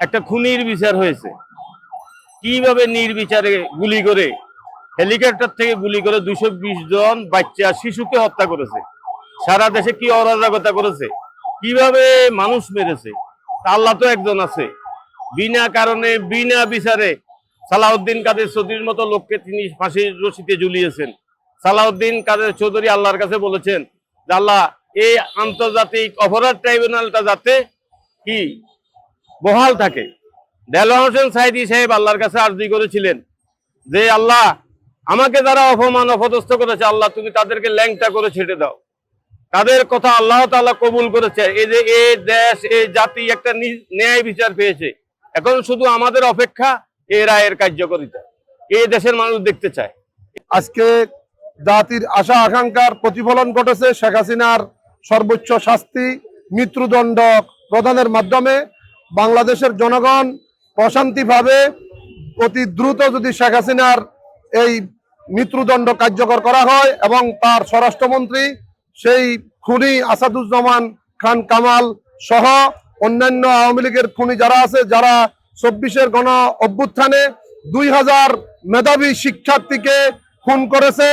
একটা খুনির বিচার হয়েছে। কীভাবে নির্বিচারে গুলি করে, হেলিকপ্টার থেকে গুলি করে দুশো জন বাচ্চা, শিশুকে হত্যা করেছে। সারা দেশে কি অরাজকতা করেছে? কীভাবে মানুষ মেরেছে? আল্লাহ তো একজন আছে। বিনা কারণে, বিনা বিচারে সালাউদ্দিন কাদের চৌধুরীর মতো লোককে তিনি ফাঁসির রশিতে ঝুলিয়েছেন। সালাউদ্দিন কাদের চৌধুরী আল্লাহর কাছে বলেছেন যে, আল্লাহ, এই আন্তর্জাতিক অপরাধ ট্রাইব্যুনালটা যাতে কি বহাল থাকে। হোসেন সাইদি সাহেব আল্লাহর কাছে আর্জি করেছিলেন যে, আল্লাহ, আমাকে যারা অপমান, অপদস্থ করেছে, আল্লাহ, তুমি তাদেরকে ল্যাংটা করে ছেড়ে দাও। তাদের কথা আল্লাহ তাআলা কবুল করেছে। এই যে, এই দেশ, এই জাতি একটা ন্যায় বিচার পেয়েছে। এখন শুধু আমাদের অপেক্ষা এই রায়ের কার্যকরিতা। এই দেশের মানুষ দেখতে চায়। আজকে জাতির আশা, আকাঙ্ক্ষার প্রতিফলন ঘটেছে শেখ হাসিনার সর্বোচ্চ শাস্তি, মৃত্যুদণ্ড প্রদানের মাধ্যমে। বাংলাদেশের জনগণ প্রশান্তিভাবে অতি দ্রুত যদি শেখ হাসিনার এই মৃত্যুদণ্ড কার্যকর করা হয় এবং তার স্বরাষ্ট্রমন্ত্রী সেই খুনি আসাদুজ্জামান খান কামাল সহ অন্যান্য আওয়ামী লীগের খুনি যারা আছে, যারা চব্বিশের গণ অভ্যুত্থানে দুই হাজার মেধাবী শিক্ষার্থীকে খুন করেছে,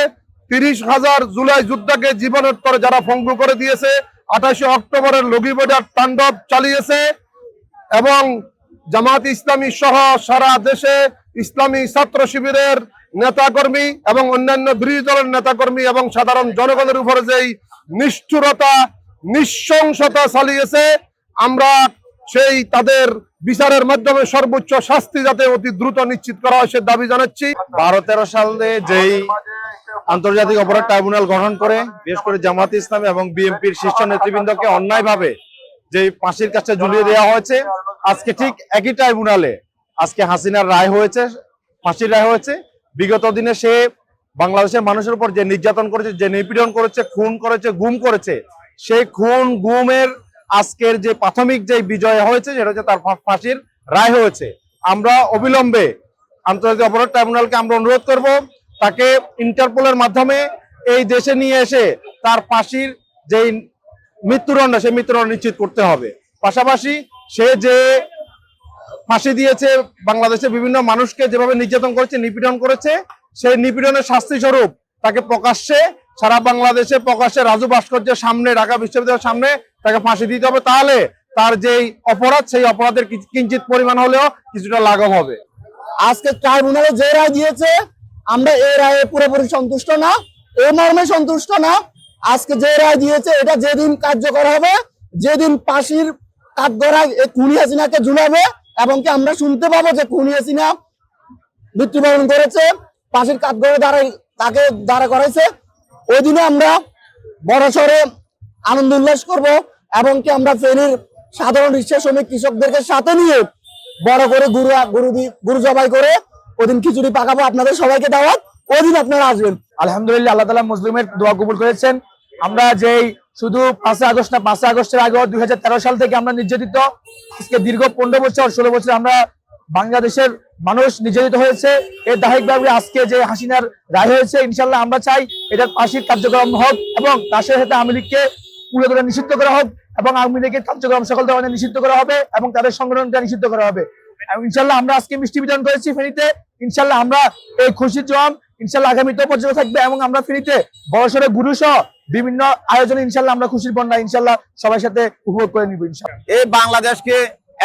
তিরিশ হাজার জুলাই যুদ্ধকে জীবনোত্তরে যারা ভঙ্গ করে দিয়েছে, আঠাশে অক্টোবরের লগিবজার তাণ্ডব চালিয়েছে এবং জামাত ইসলামী সহ সারা দেশে ইসলামী ছাত্র শিবিরের নেতাকর্মী এবং অন্যান্য বিরোধী দলের নেতাকর্মী এবং সাধারণ জনগণের উপরে যেই নিষ্ঠুরতা, নৃশংসতা চালিয়েছে, আমরা সেই তাদের বিচারের মাধ্যমে সর্বোচ্চ শাস্তি যাতে অতি দ্রুত নিশ্চিত করা হয় সে দাবি জানাচ্ছি। বারো তেরো সালে যেই আন্তর্জাতিক অপরাধ ট্রাইব্যুনাল গঠন করে, বিশেষ করে জামাত ইসলামী এবং বিএনপির শীর্ষ নেতৃবৃন্দকে অন্যায়ভাবে যে ফাঁসির কাছে ঝুলিয়ে দেওয়া হয়েছে, আজকে ঠিক একই ট্রাইব্যুনালে আজকে হাসিনার রায় হয়েছে, ফাঁসির রায় হয়েছে। বিগত দিনে সে বাংলাদেশের মানুষের উপর যে নির্যাতন করেছে, যে নিপীড়ন করেছে, খুন করেছে, গুম করেছে, সেই খুন, গুমের আজকের যে প্রাথমিক যে বিজয় হয়েছে, সেটা হচ্ছে তার ফাঁসির রায় হয়েছে। আমরা অবিলম্বে আন্তর্জাতিক অপরাধ ট্রাইব্যুনালকে আমরা অনুরোধ করব, তাকে ইন্টারপোলের মাধ্যমে এই দেশে নিয়ে এসে তার ফাঁসির যেই মৃত্যুদণ্ড, সে মৃত্যুদণ্ড নিশ্চিত করতে হবে। পাশাপাশি সে যে ফাঁসি দিয়েছে বাংলাদেশের বিভিন্ন মানুষকে যেভাবে নির্যাতন করেছে, নিপীড়ন করেছে, সেই নিপীড়নের শাস্তি স্বরূপ তাকে প্রকাশ্যে সারা বাংলাদেশে প্রকাশ্যে রাজু ভাস্কর্যের সামনে, ঢাকা বিশ্ববিদ্যালয়ের সামনে তাকে ফাঁসি দিতে হবে। তাহলে তার যেই অপরাধ, সেই অপরাধের কিঞ্চিত পরিমাণ হলেও কিছুটা লাঘব হবে। আজকে ট্রাইব্যুনালে যে রায় দিয়েছে, আমরা এই রায়ে পুরোপুরি সন্তুষ্ট না, এই মর্মে সন্তুষ্ট না। আজকে যে রায় দিয়েছে, এটা যেদিন কার্যকর হবে, যেদিন পাশির কাঠগড়ায় এই খুনি হাসিনাকে ঝুলাবে এবং কি আমরা শুনতে পাবো যে খুনি হাসিনা মৃত্যুবরণ করেছে, পাশের কাঠগড়ে দাঁড়াই তাকে দাঁড়া করাইছে ওই দিনে আমরা বড় সড়ে আনন্দ উল্লাস করব এবং কি আমরা ফেনীর সাধারণ রিক্সা শ্রমিক কৃষকদেরকে সাথে নিয়ে বড় করে গুরু গুরু গুরু জবাই করে ওদিন খিচুড়ি পাকাবো আপনাদের সবাইকে দাওয়াত ওদিন আপনারা আসবেন। আলহামদুলিল্লাহ, আল্লাহ তালা মুসলিমের দোয়া কবুল করেছেন। আমরা যেই শুধু পাঁচই আগস্ট না, পাঁচই আগস্টের আগে দুই হাজার তেরো সাল থেকে আমরা নির্যাতিত। আজকে দীর্ঘ পনেরো বছর, ষোলো বছর আমরা বাংলাদেশের মানুষ নির্যাতিত হয়েছে। এর দাহিকভাবে আজকে যে হাসিনার রায় হয়েছে, ইনশাল্লাহ আমরা চাই এটার ফাঁসির কার্যক্রম হোক এবং তার সাথে সাথে আওয়ামী লীগকে পুরো করে নিষিদ্ধ করা হোক এবং আওয়ামী লীগের কার্যক্রম সকল ধরনের নিষিদ্ধ করা হবে এবং তাদের সংগঠনটা নিষিদ্ধ করা হবে। ইনশাল্লাহ আমরা আজকে মিষ্টি বিতরণ করেছি ফেনীতে। ইনশাল্লাহ আমরা এই খুশির জম ইনশাল্লাহ আগামীতেও পর্যন্ত থাকবে এবং আমরা ফ্রিতে বড়সড় গুরু সহ বিভিন্ন আয়োজনে ইনশাল্লাহ আমরা খুশির বন্যা ইনশাল্লাহ সবার সাথে উপভোগ করে নিব ইনশাল্লাহ। এই বাংলাদেশকে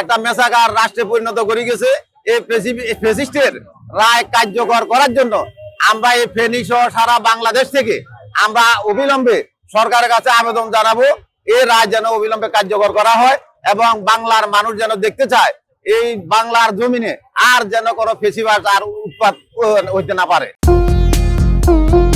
একটা মেসাকার রাষ্ট্রে পরিণত করে গেছে এই রায় কার্যকর করার জন্য আমরা এই সারা বাংলাদেশ থেকে আমরা অবিলম্বে সরকারের কাছে আবেদন জানাব এই রায় যেন অবিলম্বে কার্যকর করা হয় এবং বাংলার মানুষ যেন দেখতে চায় এই বাংলার জমিনে আর যেন কোনো ফেসিবাস আর উৎপাদ হইতে না পারে। thank you